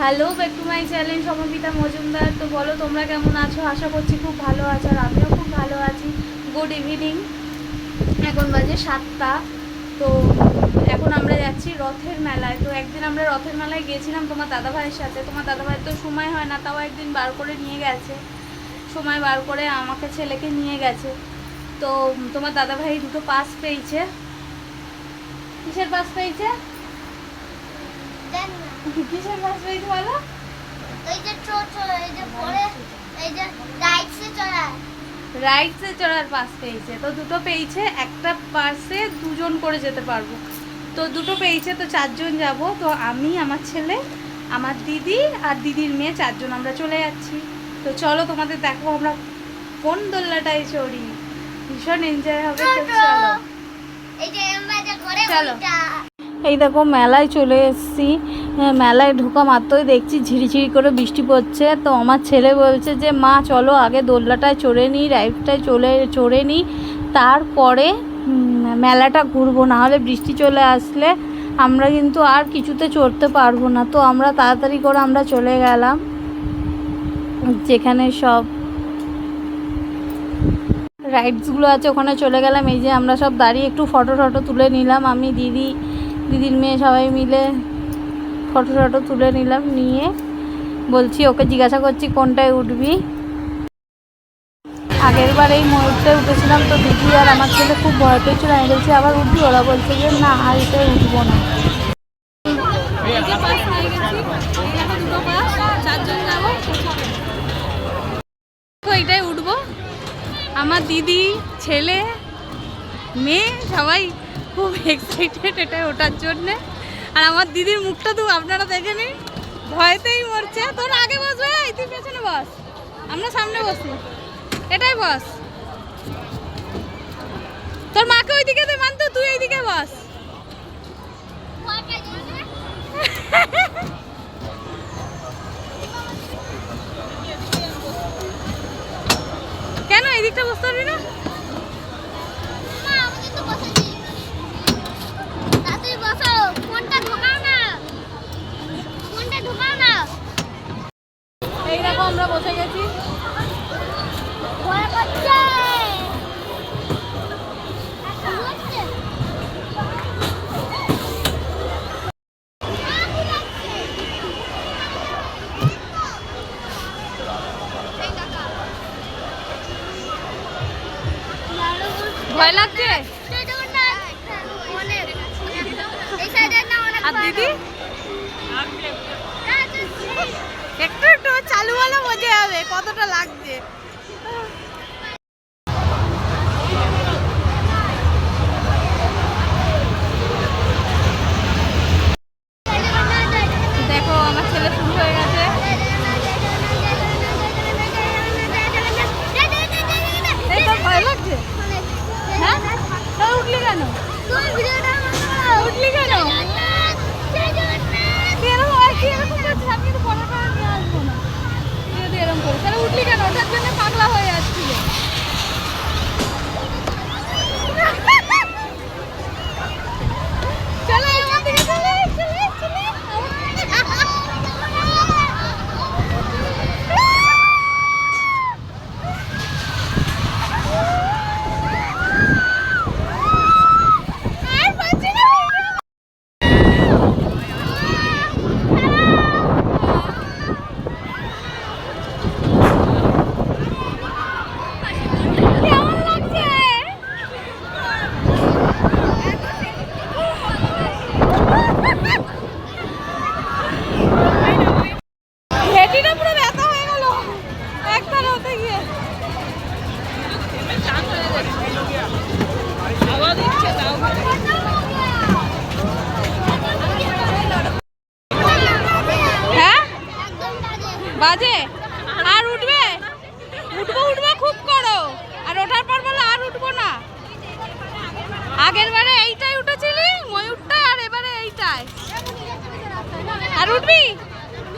Hello back to my channel Sampita Majumdar তো বলো, তোমরা কেমন আছো? আশা করছি খুব ভালো আছো আর আমিও খুব ভালো আছি। গুড ইভিনিং এখন বাজে সাতটা। তো এখন আমরা যাচ্ছি রথের মেলায়। তো একদিন আমরা রথের মেলায় গিয়েছিলাম তোমার দাদাভাইয়ের সাথে। তোমার দাদাভাইয়ের তো সময় হয় না, তাও একদিন বার করে নিয়ে গেছে। সময় বার করে আমাকে ছেলেকে নিয়ে গেছে। তো তোমার দাদাভাই দুটো পাস পেয়েছে। কিসের পাস পেয়েছে। কিসের পাস পেয়েছে বলো? এই যে টোটো এই যে পরে এই যে রাইটসে চড়ায় রাইটসে চড়ার পাস পেয়েছে। তো দুটো পেয়েছে একটা পাসে দুজন করে যেতে পারব। তো দুটো পেয়েছে তো চারজন যাব। তো আমি আমার ছেলে আমার দিদি আর দিদির মেয়ে চারজন আমরা চলে যাচ্ছি। তো চলো তোমাদের দেখো আমরা কোন দোল্লাটায় চড়ি। ভীষণ এনজয় হবে তো চলো। চলো। এই দেখো মেলায় চলে এসেছি। হ্যাঁ, মেলায় ঢোকা মাত্রই দেখছি ঝিরিঝিরি করে বৃষ্টি পড়ছে। তো আমার ছেলে বলছে যে মা চলো আগে দোলনাটায় চড়ে নিই রাইডটায় চলে চড়ে নিই। তারপরে মেলাটা ঘুরবো। না হলে বৃষ্টি চলে আসলে আমরা কিন্তু আর কিছুতে চড়তে পারব না। তো আমরা তাড়াতাড়ি করে আমরা চলে গেলাম। যেখানে সব রাইডসগুলো আছে ওখানে চলে গেলাম। এই যে আমরা সব দাঁড়িয়ে একটু ফটো টটো তুলে নিলাম। আমি দিদি দিদির মেয়ে সবাই মিলে ফটো টটো তুলে নিলাম, নিয়ে বলছি ওকে জিজ্ঞাসা করছি কোনটায় উঠবি। আগের বার এই ময়ূরটায় উঠেছিলাম তো দিদি আর আমার ছেলে খুব ভয় পেয়েছিল। আমি বলছি, আবার উঠবি? ওরা বলছে যে, না, আর এটাই উঠবো না। এইটাই উঠবো। আমার দিদি, ছেলে, মেয়ে সবাই খুব এক্সাইটেড এটা ওটার জন্যে। আর আমার দিদির মুখটা তো আপনারা দেখে নিন ভয়তেই মরছে। তোর আগে বসবে তুই পেছনে বস। আমরা সামনে বসবো। এটাই বস। তোর মাকে ওইদিকে দে, মানতো, তুই এইদিকে বস কেন এই দিকটা বসতে পারবি না মা আমাদের তো বসেছি তাড়াতাড়ি বসো ফোনটা ঢোকাও না ফোনটা ঢোকাও না এই দেখো আমরা বসে গেছি। ভয় লাগছে? আর দিদি? একটু একটু চালু হলে বোঝা হবে কতটা লাগছে দেখো আমার ছেলে শুরু হয়ে গেছে এই তোর ভয় লাগছে হ্যাঁ তোর উঠলি কেন উঠলি কেন তুই এরকম আর কি এরকম করছিস আমি কিন্তু পরে পরে নিয়ে আসব না তুই যদি এরকম করিস তাহলে উঠলি কেন ওটার জন্য পাগলা হয়ে যাচ্ছিল চলে আমার দিকে চলে চলে চলে আর পাচ্ছি না কেমন লাগছে হেঁটিটা পুরো ব্যথা হয়ে গেল একবার হতে গিয়ে হ্যাঁ বাজে? আর উঠবে? উঠবো উঠবো খুব করো। আর ওঠার পর বলো আর উঠবো না। আগের বারে এইটাই উঠেছিলি, ময়ূরটা, আর এবারে এইটাই। আর উঠবি?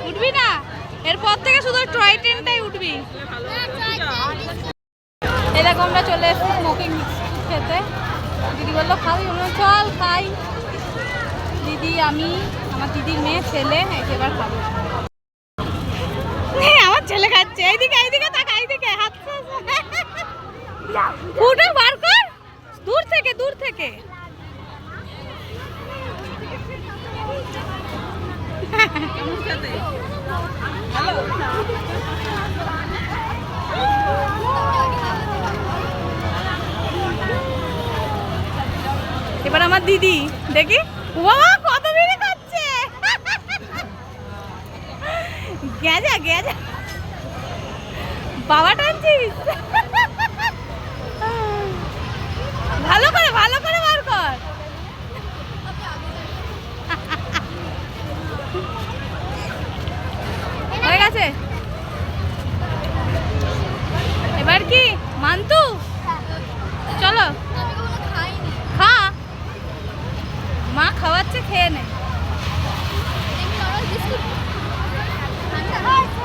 উঠবি না? এরপর থেকে শুধু টয় ট্রেনটাই উঠবি। এরকম আমরা চলে এসেছি স্মোকিং খেতে। দিদি বলল খাবি আমরা চল, খাই। দিদি, আমি, আমার দিদির মেয়ে, ছেলে এবার খাব। ছেলে খাচ্ছে। এইদিকে এইদিকে তাকা এইদিকে। হাত ফুটো বার কর। দূর থেকে দূর থেকে। এবার আমার দিদি, দেখি। বাবা কত দিদি খাচ্ছে। গেজা গেজা। বাবা টানছিস? ভালো করে ভালো করে বার কর। হয়ে গেছে? এবার কি, মান্তু? চলো। খা। মা খাওয়াচ্ছে, খেয়ে নে।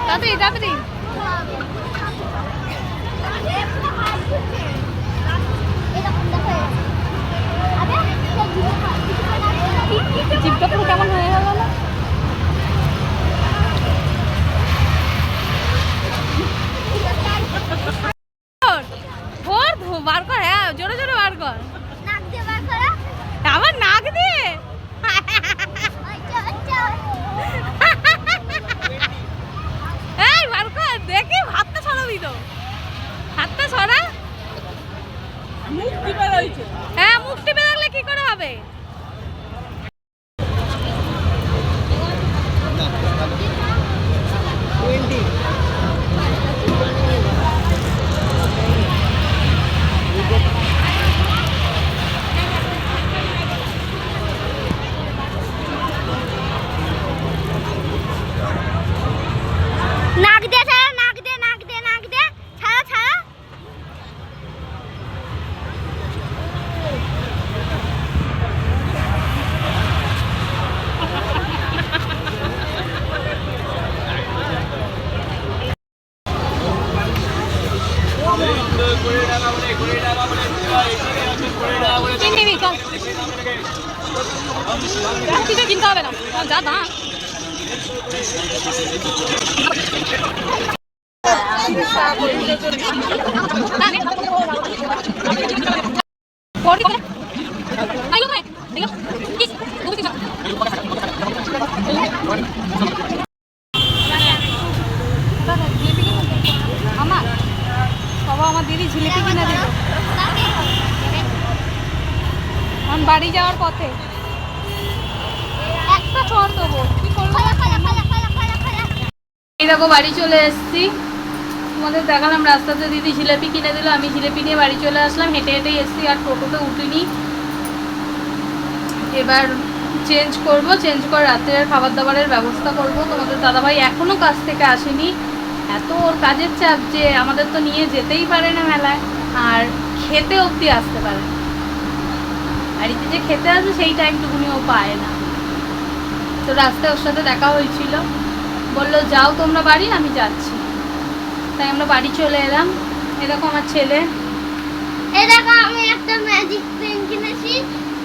তাড়াতাড়ি তাড়াতাড়ি। জিপটা পুরো কেমন হয়ে গেল না ধর, ধর ধর, বার কর হ্যাঁ জোরে জোরে বার কর আবার নাক দিয়ে এই বার কর দেখি হাতটা সরাবি তো হাতটা সরা মুখ টিপে রয়েছে হ্যাঁ মুখ টিপে রাখলে কি করে হবে নাক দে ছাড়া নাক দে নাক দে নাক দে ছাড়া ছাড়া কিন নিবি চল কিছু কিনতে হবে না যা দাম আমার বাবা আমার দিদি জিলিপি কিনে দিল এখন বাড়ি যাওয়ার পথে এই বাড়ি চলে এসেছি। তোমাদের দেখালাম, রাস্তাতে দিদি জিলেপি কিনে দিল, আমি জিলেপি নিয়ে বাড়ি চলে আসলাম, হেঁটে হেঁটেই এসেছি, আর টোটোতে উঠিনি। এবার চেঞ্জ করব চেঞ্জ করে রাত্রের খাবার দাবারের ব্যবস্থা করব। তোমাদের দাদাভাই এখনও কাজ থেকে আসেনি। এত ওর কাজের চাপ যে আমাদের তো নিয়ে যেতেই পারে না মেলায়, আর খেতে অবধি আসতে পারে। বাড়িতে যে খেতে আসে সেই টাইমটুকুনি ও পায় না। তো রাস্তায় ওর সাথে দেখা হয়েছিল। বলল যাও তোমরা বাড়ি আমি যাচ্ছি। তাই আমরা বাড়ি চলে এলাম। এরকম আমার ছেলে। দেখো আমি একটা ম্যাজিক পেন কিনেছি।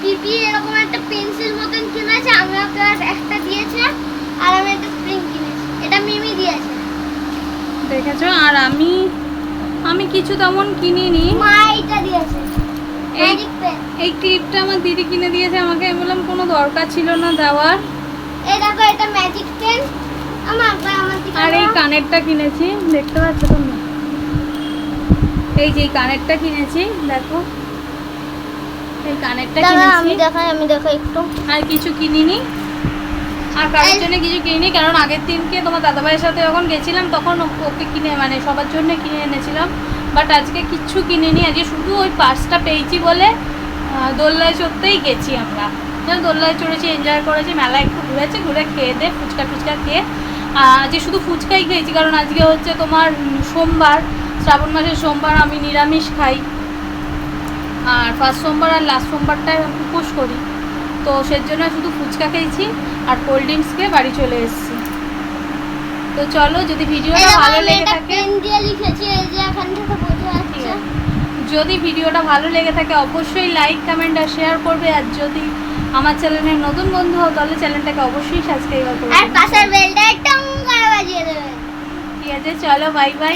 পিপি এরকম একটা পেন্সিল মতন কিনেছে আমি ওকে একটা দিয়েছে আর আমি একটা স্প্রিং কিনেছি। এটা মিমি দিয়েছে। দেখেছ? আর আমি আমি কিছু তেমন কিনিনি। মা এইটা দিয়েছে। এই এই ক্লিপটা আমার দিদি কিনে দিয়েছে আমাকে। আমি বললাম কোনো দরকার ছিল না দেওয়ার। এই দেখো এটা ম্যাজিক পেন আমার আমার আর এই কানেরটা কিনেছি দেখতে পাচ্ছ তোমরা? এই যে কানেরটা কিনেছি দেখো। এই কানেরটা আমি কিনেছি। দেখাই আমি দেখাই একটু। আর কিছু কিনিনি। আর কারোর জন্য কিছু কিনিনি কারণ আগের দিনকে তোমার দাদাভাইয়ের সাথে যখন গেছিলাম তখন ওকে কিনে মানে সবার জন্য কিনে এনেছিলাম। বাট আজকে কিচ্ছু কিনিনি আজকে শুধু ওই পার্সটা পেয়েছি বলে আহ, দোলনায় চড়তেই গেছি আমরা। যেন দোলনায় চড়েছি এনজয় করেছি মেলা একটু ঘুরেছি ঘুরে খেয়ে দে ফুচকা ফুচকা খেয়ে আজকে শুধু ফুচকাই খেয়েছি কারণ আজকে হচ্ছে তোমার সোমবার শ্রাবণ মাসের সোমবার আমি নিরামিষ খাই। আর ফার্স্ট সোমবার আর লাস্ট সোমবারটায় উপোস করি। তো সের জন্য শুধু ফুচকা খেয়েছি আর কোল্ড ড্রিঙ্কস খেয়ে বাড়ি চলে এসেছি। তো চলো যদি ভিডিওটা ভালো লেগে থাকে। যদি ভিডিওটা ভালো লেগে থাকে অবশ্যই লাইক কমেন্ট আর শেয়ার করবে। আর যদি আমার চ্যানেলের নতুন বন্ধু হও তাহলে চ্যানেলটাকে অবশ্যই সাবস্ক্রাইব করবে আর পাশের বেলটা একটা করে বাজিয়ে দেবে। ঠিক আছে চলো বাই বাই